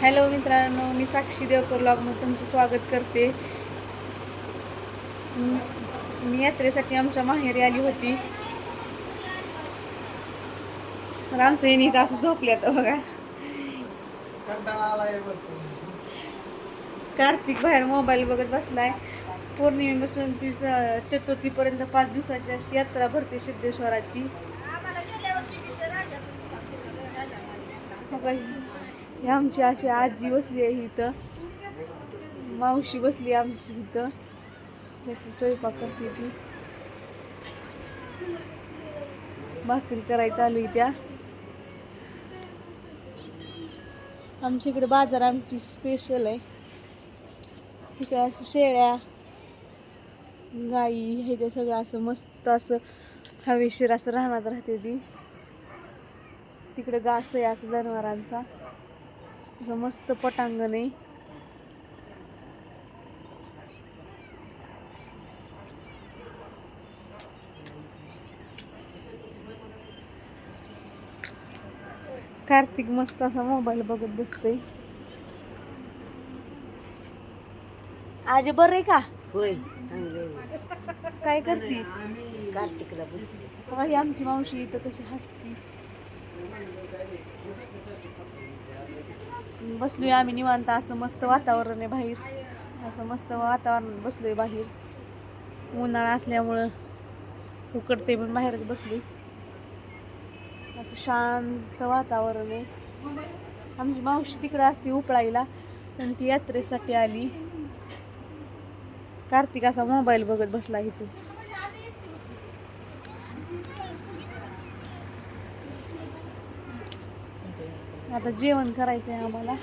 Hello मित्रांनो मी साक्षी देवकर ब्लॉगमध्ये तुमचं स्वागत करते. म- यात्रेसाठी आमच्या माहेरी आली होती. तर आमचं येणे इथं असं झोपल्यात बघा. कार्तिक बाहेर मोबाईल बघत बसलाय. पौर्णिमेपासून ती चतुर्थीपर्यंत पाच दिवसाची अशी यात्रा भरते सिद्धेश्वराची. हे आमची अशी आजी बसली आहे इथं. मावशी बसली आमची इथं. त्याची स्वयंपाक करते ती. भाकरी करायला चालू आहे त्या. आमच्या इकडे बाजार आमची स्पेशल आहे. तिथे असं शेळ्या गाई हे ते सगळं असं मस्त असं हवेशीर असं राहणार राहते ती. तिकडे घास आहे असं जनावरांचा. असं मस्त पटांगण आहे. कार्तिक मस्त असा मोबाईल बघत बसतोय. आज बरं आहे का? होय काय करते कार्तिकला बोलते आमची मावशी इथं कशी हसती. बसलोय आम्ही निवांत. असं मस्त वातावरण आहे बाहेर. असं मस्त वातावरण बसलोय बाहेर. उन्हाळा असल्यामुळं उकडते पण बाहेरच बसली असं शांत वातावरण आहे. आमची मावशी तिकडे असते उपळाईला. पण ती यात्रेसाठी आली. कार्तिक असा मोबाईल बघत बसला इथे. आता जेवण करायचं आहे आम्हाला.